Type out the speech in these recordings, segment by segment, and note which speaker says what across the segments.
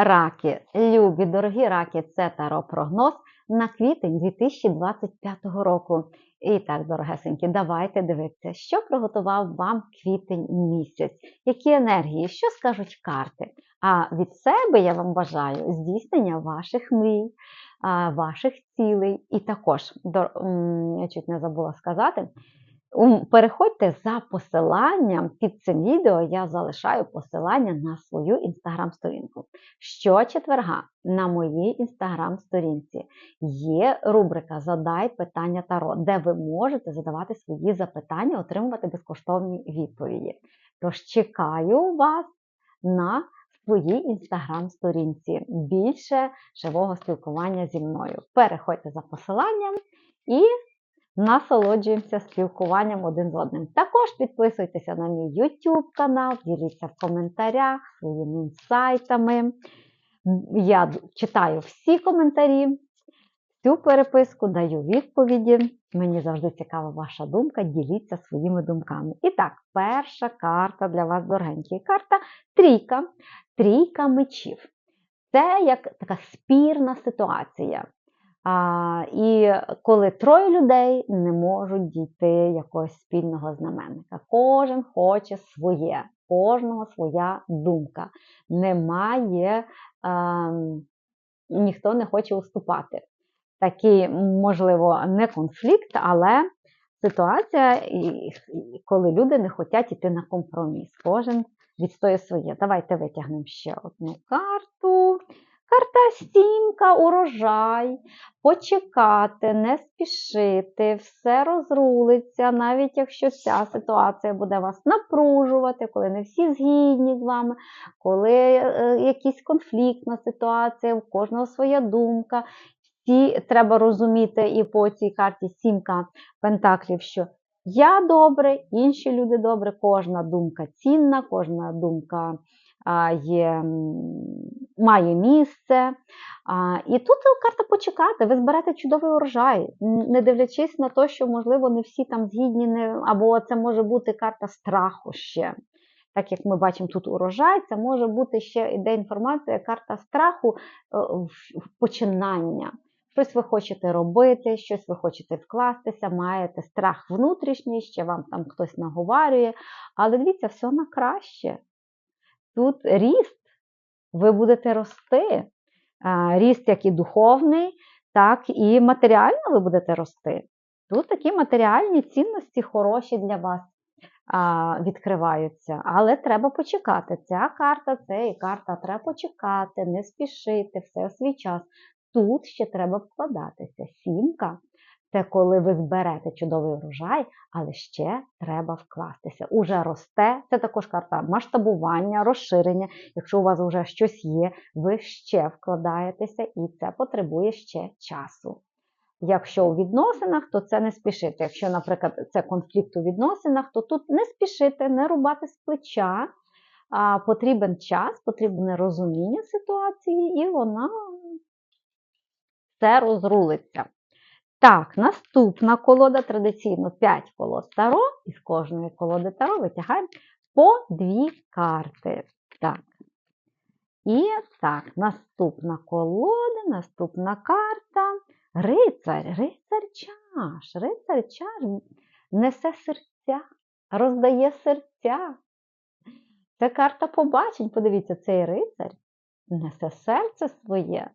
Speaker 1: Раки, любі, дорогі раки, це таро-прогноз на квітень 2025 року. І так, дорогесенькі, давайте дивитися, що приготував вам квітень місяць, які енергії, що скажуть карти. А від себе я вам бажаю здійснення ваших мрій, ваших цілей. І також, чуть не забула сказати, Переходьте за посиланням під цим відео. Я залишаю посилання на свою інстаграм-сторінку. Щочетверга на моїй інстаграм-сторінці є рубрика Задай питання Таро, де ви можете задавати свої запитання, отримувати безкоштовні відповіді. Тож чекаю вас на своїй інстаграм-сторінці. Більше живого спілкування зі мною. Переходьте за посиланням і насолоджуємося спілкуванням один з одним. Також підписуйтеся на мій YouTube канал, діліться в коментарях своїми інсайтами. Я читаю всі коментарі, всю переписку, даю відповіді. Мені завжди цікава ваша думка. Діліться своїми думками. І так, перша карта для вас, дорогенькі. Карта трійка. Трійка мечів. Це як така спірна ситуація. А, і коли троє людей не можуть дійти якогось спільного знаменника. Кожен хоче своє, кожного своя думка. Немає, а, ніхто не хоче уступати. Такий, можливо, не конфлікт, але ситуація, коли люди не хочуть йти на компроміс. Кожен відстоює своє. Давайте витягнемо ще одну карту. Карта сімка, урожай, почекати, не спішити, все розрулиться, навіть якщо ця ситуація буде вас напружувати, коли не всі згідні з вами, коли е, якась конфліктна ситуація, у кожного своя думка. Всі треба розуміти і по цій карті сімка пентаклів, що я добре, інші люди добре, кожна думка цінна, кожна думка є, має місце. І тут карта почекати, ви зберете чудовий урожай, не дивлячись на те, що, можливо, не всі там згідні, або це може бути карта страху ще. Так як ми бачимо тут урожай, це може бути ще іде інформація, карта страху е, починання. Щось ви хочете робити, щось ви хочете вкластися, маєте страх внутрішній, ще вам там хтось наговарює. Але дивіться, все на краще. Тут ріст, ви будете рости. Ріст як і духовний, так і матеріально ви будете рости. Тут такі матеріальні цінності хороші для вас відкриваються, але треба почекати. Ця карта це і карта треба почекати, не спішити, все у свій час. Тут ще треба вкладатися. Сімка це коли ви зберете чудовий урожай, але ще треба вкластися. Уже росте. Це також карта масштабування, розширення. Якщо у вас вже щось є, ви ще вкладаєтеся, і це потребує ще часу. Якщо у відносинах, то це не спішити. Якщо, наприклад, це конфлікт у відносинах, то тут не спішити, не рубати з плеча. А, потрібен час, потрібне розуміння ситуації, і вона все розрулиться. Так, наступна колода традиційно 5 колод Таро, і з кожної колоди Таро витягаємо по дві карти. Так. І так, наступна колода, наступна карта. Рицар, рицар чаш. Рицар чаш несе серця, роздає серця. Це карта побачень. Подивіться, цей рицар несе серце своє.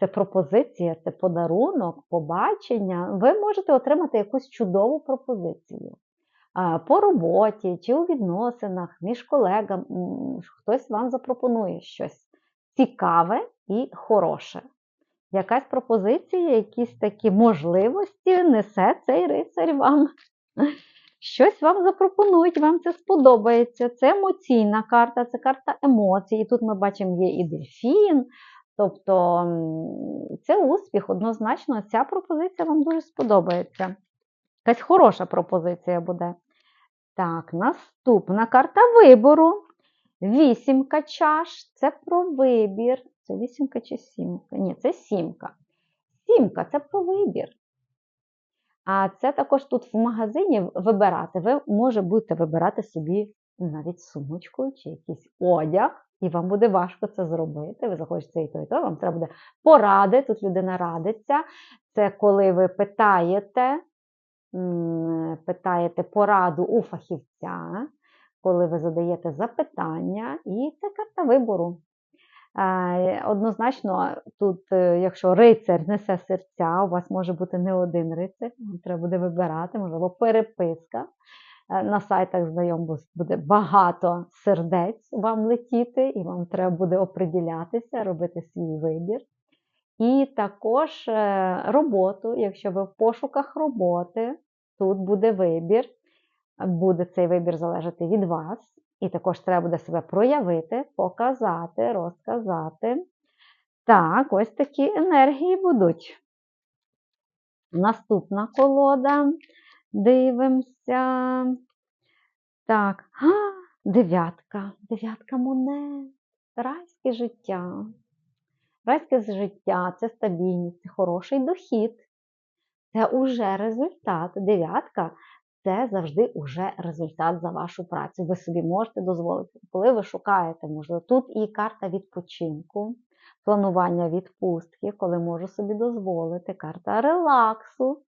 Speaker 1: Це пропозиція, це подарунок, побачення. Ви можете отримати якусь чудову пропозицію по роботі чи у відносинах між колегами. Хтось вам запропонує щось цікаве і хороше. Якась пропозиція, якісь такі можливості несе цей рицарь вам. Щось вам запропонують, вам це сподобається. Це емоційна карта, це карта емоцій. І тут ми бачимо є і дельфін. Тобто це успіх, однозначно, ця пропозиція вам дуже сподобається. Якась хороша пропозиція буде. Так, наступна карта вибору. Вісімка чаш. Це про вибір. Це вісімка чи сімка? Ні, це сімка. Сімка це про вибір. А це також тут в магазині вибирати. Ви може будете вибирати собі навіть сумочку чи якийсь одяг. І вам буде важко це зробити. Ви захочете і то, і то, вам треба буде поради. Тут людина радиться. Це коли ви питаєте, питаєте пораду у фахівця, коли ви задаєте запитання, і це карта вибору. Однозначно, тут, е, якщо рицар несе серця, у вас може бути не один рицар, вам треба буде вибирати, можливо, переписка. Е, На сайтах знайомств буде багато сердець вам летіти, і вам треба буде оприділятися, робити свій вибір. І також е, роботу, якщо ви в пошуках роботи, тут буде вибір. Буде цей вибір залежати від вас. І також треба буде себе проявити, показати, розказати. Так, ось такі енергії будуть. Наступна колода. Дивимося. Так, а, дев'ятка. Дев'ятка монет. Райське життя. Райське життя це стабільність, це хороший дохід. Це уже результат. Дев'ятка це завжди уже результат за вашу працю. Ви собі можете дозволити, коли ви шукаєте, можливо, тут і карта відпочинку, планування відпустки, коли можу собі дозволити, карта релаксу,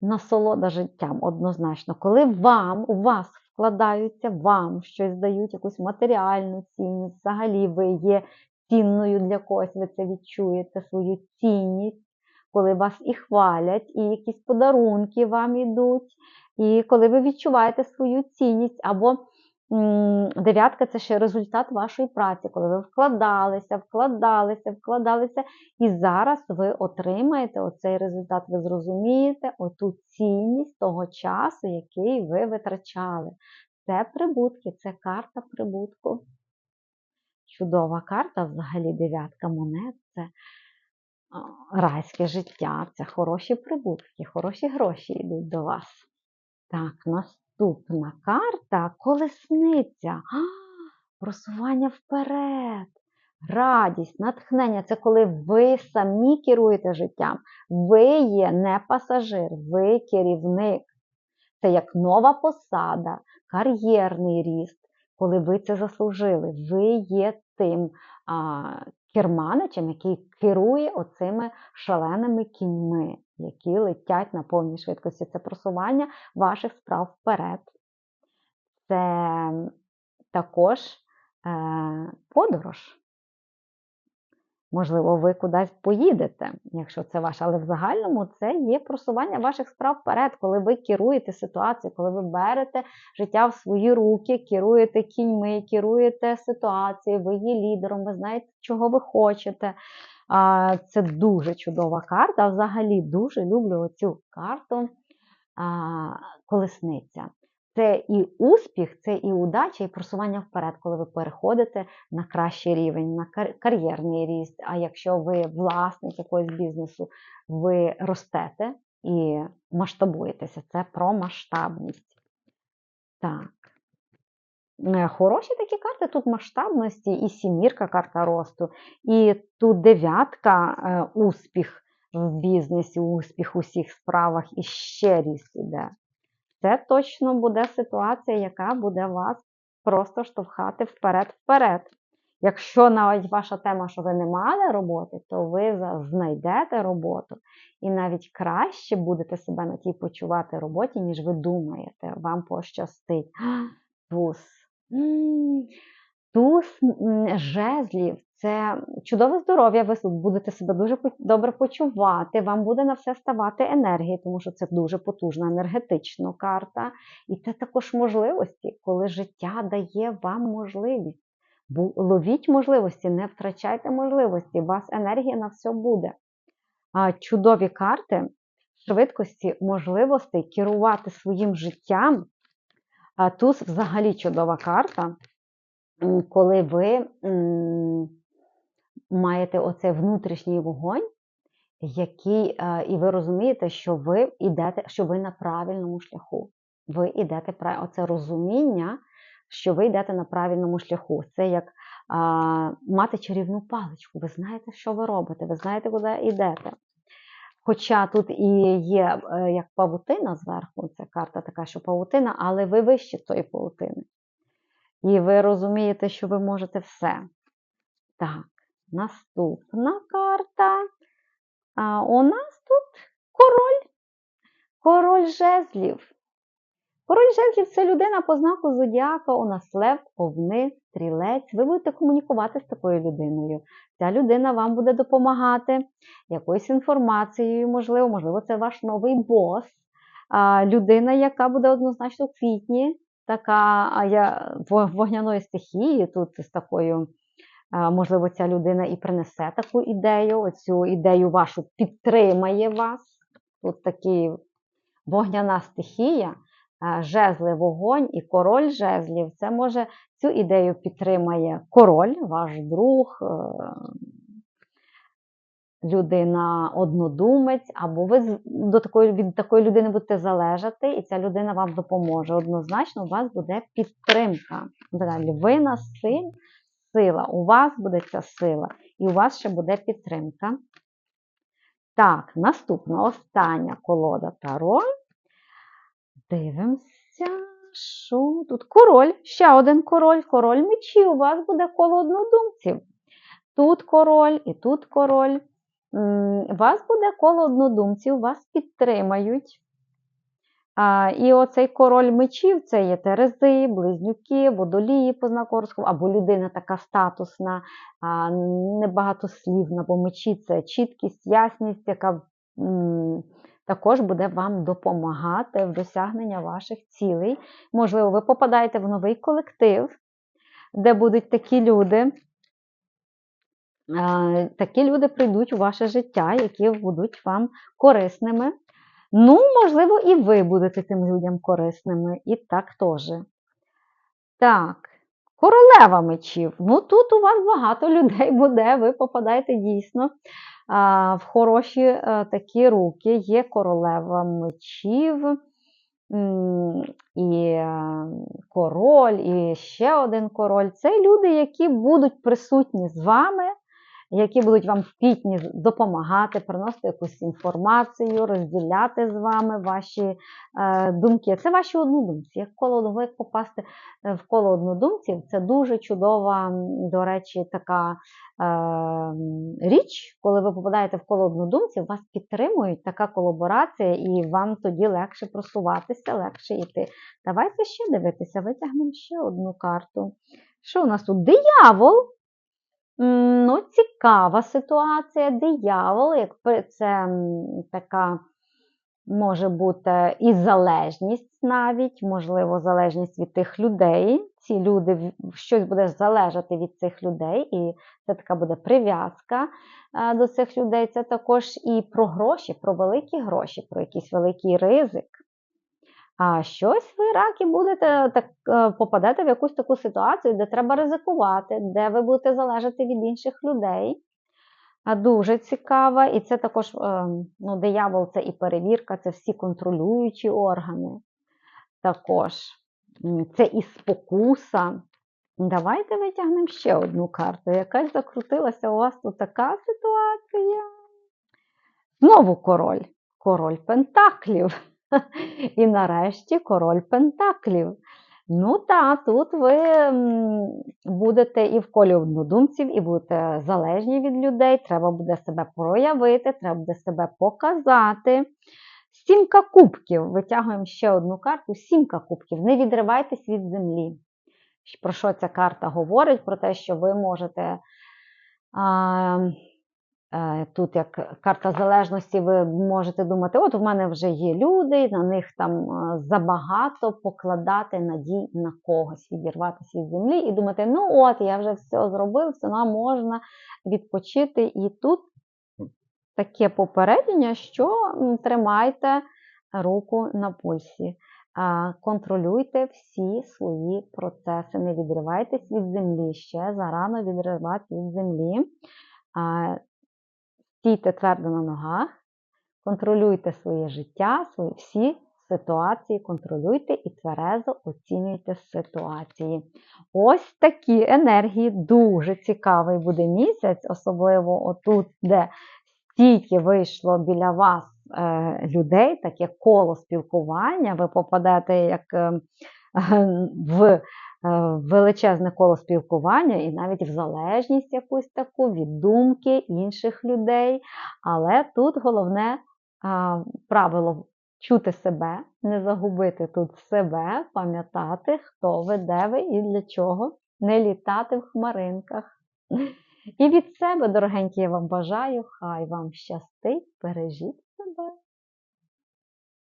Speaker 1: насолода життям однозначно. Коли вам, у вас вкладаються, вам щось дають, якусь матеріальну цінність, взагалі ви є цінною для когось, ви це відчуєте, свою цінність, коли вас і хвалять, і якісь подарунки вам ідуть. І коли ви відчуваєте свою цінність, або дев'ятка це ще результат вашої праці, коли ви вкладалися, вкладалися, вкладалися, і зараз ви отримаєте оцей результат, ви зрозумієте оту цінність того часу, який ви витрачали. Це прибутки, це карта прибутку. Чудова карта, взагалі дев'ятка монет. Це райське життя, це хороші прибутки, хороші гроші йдуть до вас. Так, наступна карта колесниця. А, просування вперед. Радість, натхнення це коли ви самі керуєте життям. Ви є не пасажир, ви керівник. Це як нова посада, кар'єрний ріст, коли ви це заслужили. Ви є тим а, керманичем, який керує оцими шаленими кіньми, які летять на повній швидкості. Це просування ваших справ вперед. Це також е, подорож. Можливо, ви кудись поїдете, якщо це ваше, але в загальному це є просування ваших справ вперед, коли ви керуєте ситуацією, коли ви берете життя в свої руки, керуєте кіньми, керуєте ситуацією, ви є лідером, ви знаєте, чого ви хочете. Це дуже чудова карта. Взагалі дуже люблю цю карту колесниця. Це і успіх, це і удача, і просування вперед, коли ви переходите на кращий рівень, на кар'єрний ріст. А якщо ви власник якогось бізнесу, ви ростете і масштабуєтеся. Це про масштабність. Так. Е, хороші такі карти тут масштабності, і сімірка карта росту, і тут дев'ятка е, успіх в бізнесі, успіх у всіх справах і ще ріст іде. Це точно буде ситуація, яка буде вас просто штовхати вперед-вперед. Якщо навіть ваша тема, що ви не мали роботи, то ви знайдете роботу і навіть краще будете себе на тій почувати роботі, ніж ви думаєте. Вам пощастить. Туз. Туз жезлів це чудове здоров'я, ви будете себе дуже добре почувати, вам буде на все ставати енергії, тому що це дуже потужна енергетична карта. І це також можливості, коли життя дає вам можливість. Ловіть можливості, не втрачайте можливості, у вас енергія на все буде. Чудові карти швидкості, можливостей керувати своїм життям. Туз взагалі чудова карта, коли ви маєте оцей внутрішній вогонь, який, е, і ви розумієте, що ви йдете, що ви на правильному шляху. Ви йдете оце розуміння, що ви йдете на правильному шляху. Це як а, мати чарівну паличку. Ви знаєте, що ви робите, ви знаєте, куди йдете. Хоча тут і є е, як павутина зверху, це карта така, що павутина, але ви вище тої павутини. І ви розумієте, що ви можете все. Так, наступна карта. А у нас тут король. Король жезлів. Король жезлів це людина по знаку зодіака, у нас лев, овни, стрілець. Ви будете комунікувати з такою людиною. Ця людина вам буде допомагати якоюсь інформацією, можливо, можливо, це ваш новий бос. Людина, яка буде однозначно в квітні, така я, вогняної стихії, тут з такою. Можливо, ця людина і принесе таку ідею, оцю ідею вашу підтримає вас. Тут такий вогняна стихія, жезли вогонь і король жезлів. Це може цю ідею підтримає король, ваш друг, е, людина-однодумець, або ви до такої, від такої людини будете залежати, і ця людина вам допоможе. Однозначно, у вас буде підтримка. Далі, ви на силь, сила, у вас буде ця сила, і у вас ще буде підтримка. Так, наступна остання колода Таро. Дивимося, що тут король, ще один король, король мечів. У вас буде коло однодумців. Тут король і тут король. У вас буде коло однодумців, вас підтримають. А, І оцей король мечів це є Терези, близнюки, водолії по знаку або людина така статусна, а, небагатослівна, бо мечі це чіткість, ясність, яка м, також буде вам допомагати в досягненні ваших цілей. Можливо, ви попадаєте в новий колектив, де будуть такі люди. Такі люди прийдуть у ваше життя, які будуть вам корисними. Ну, можливо, і ви будете цим людям корисними. І так теж. Так, королева мечів. Ну, тут у вас багато людей буде, ви попадаєте дійсно в хороші е, такі руки. Є королева мечів. І е, король, і ще один король це люди, які будуть присутні з вами які будуть вам в квітні допомагати, приносити якусь інформацію, розділяти з вами ваші е, думки. Це ваші однодумці. Як коло як попасти е, в коло однодумців, це дуже чудова, до речі, така е, річ, коли ви попадаєте в коло однодумців, вас підтримують така колаборація, і вам тоді легше просуватися, легше йти. Давайте ще дивитися, витягнемо ще одну карту. Що у нас тут? Диявол! Ну, цікава ситуація. Диявол, якби це така може бути і залежність навіть, можливо, залежність від тих людей. Ці люди щось буде залежати від цих людей, і це така буде прив'язка до цих людей. Це також і про гроші, про великі гроші, про якийсь великий ризик. А щось ви раки будете так е, попадете в якусь таку ситуацію, де треба ризикувати, де ви будете залежати від інших людей. Дуже цікава, і це також е, ну, диявол це і перевірка, це всі контролюючі органи. Також це і спокуса. Давайте витягнемо ще одну карту. Якась закрутилася у вас тут така ситуація. Знову король. Король Пентаклів. І нарешті король Пентаклів. Ну так, тут ви будете і в колі однодумців, і будете залежні від людей. Треба буде себе проявити, треба буде себе показати. Сімка кубків. Витягуємо ще одну карту. Сімка кубків. Не відривайтесь від землі. Про що ця карта говорить? Про те, що ви можете. Тут, як карта залежності, ви можете думати, от в мене вже є люди, на них там е, забагато покладати надій на когось, відірватися від землі і думати, ну от, я вже все зробив, все нам можна відпочити. І тут таке попередження, що тримайте руку на пульсі. Контролюйте всі свої процеси, не відривайтесь від землі, ще зарано відриватися від землі. Стійте твердо на ногах, контролюйте своє життя, свої всі ситуації, контролюйте і тверезо оцінюйте ситуації. Ось такі енергії, дуже цікавий буде місяць, особливо отут, де стільки вийшло біля вас е, людей, таке коло спілкування, ви попадете як е, в величезне коло спілкування і навіть в залежність якусь таку від думки інших людей. Але тут головне правило чути себе, не загубити тут себе, пам'ятати, хто ви, де ви і для чого, не літати в хмаринках. І від себе, дорогенькі, я вам бажаю, хай вам щастить, бережіть себе.